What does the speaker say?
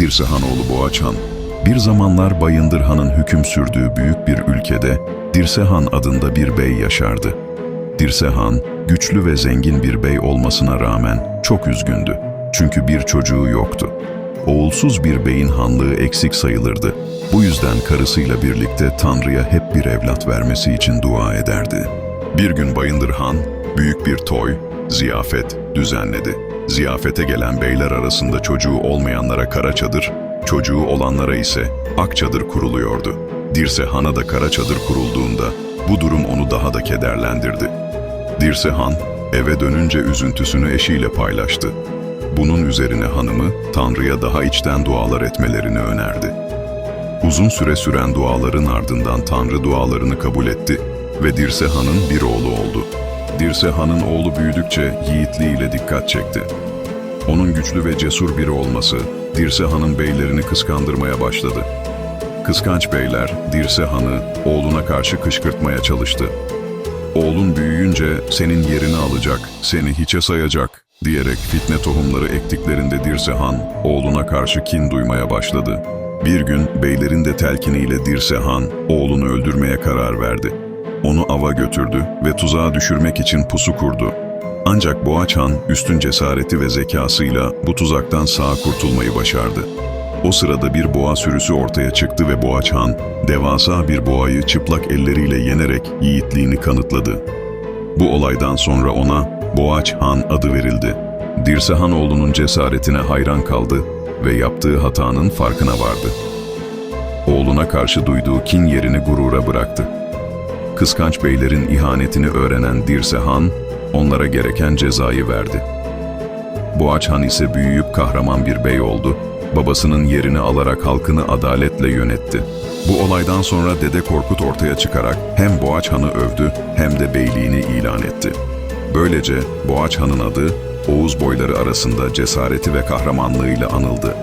Dirse Hanoğlu Boğaç Han, bir zamanlar Bayındır Han'ın hüküm sürdüğü büyük bir ülkede Dirse Han adında bir bey yaşardı. Dirse Han, güçlü ve zengin bir bey olmasına rağmen çok üzgündü. Çünkü bir çocuğu yoktu. Oğulsuz bir beyin hanlığı eksik sayılırdı. Bu yüzden karısıyla birlikte Tanrı'ya hep bir evlat vermesi için dua ederdi. Bir gün Bayındır Han, büyük bir toy, ziyafet düzenledi. Ziyafete gelen beyler arasında çocuğu olmayanlara kara çadır, çocuğu olanlara ise ak çadır kuruluyordu. Dirse Han'a da kara çadır kurulduğunda bu durum onu daha da kederlendirdi. Dirse Han eve dönünce üzüntüsünü eşiyle paylaştı. Bunun üzerine hanımı Tanrı'ya daha içten dualar etmelerini önerdi. Uzun süre süren duaların ardından Tanrı dualarını kabul etti ve Dirse Han'ın bir oğlu oldu. Dirse Han'ın oğlu büyüdükçe yiğitliğiyle dikkat çekti. Onun güçlü ve cesur biri olması Dirse Han'ın beylerini kıskandırmaya başladı. Kıskanç beyler Dirse Han'ı oğluna karşı kışkırtmaya çalıştı. Oğlun büyüyünce senin yerini alacak, seni hiçe sayacak diyerek fitne tohumları ektiklerinde Dirse Han oğluna karşı kin duymaya başladı. Bir gün beylerin de telkiniyle Dirse Han oğlunu öldürmeye karar verdi. Onu ava götürdü ve tuzağa düşürmek için pusu kurdu. Ancak Boğaç Han üstün cesareti ve zekasıyla bu tuzaktan sağ kurtulmayı başardı. O sırada bir boğa sürüsü ortaya çıktı ve Boğaç Han, devasa bir boğayı çıplak elleriyle yenerek yiğitliğini kanıtladı. Bu olaydan sonra ona Boğaç Han adı verildi. Dirse Hanoğlu'nun cesaretine hayran kaldı ve yaptığı hatanın farkına vardı. Oğluna karşı duyduğu kin yerini gurura bıraktı. Kıskanç beylerin ihanetini öğrenen Dirse Han, onlara gereken cezayı verdi. Boğaç Han ise büyüyüp kahraman bir bey oldu, babasının yerini alarak halkını adaletle yönetti. Bu olaydan sonra Dede Korkut ortaya çıkarak hem Boğaç Han'ı övdü hem de beyliğini ilan etti. Böylece Boğaç Han'ın adı Oğuz boyları arasında cesareti ve kahramanlığıyla anıldı.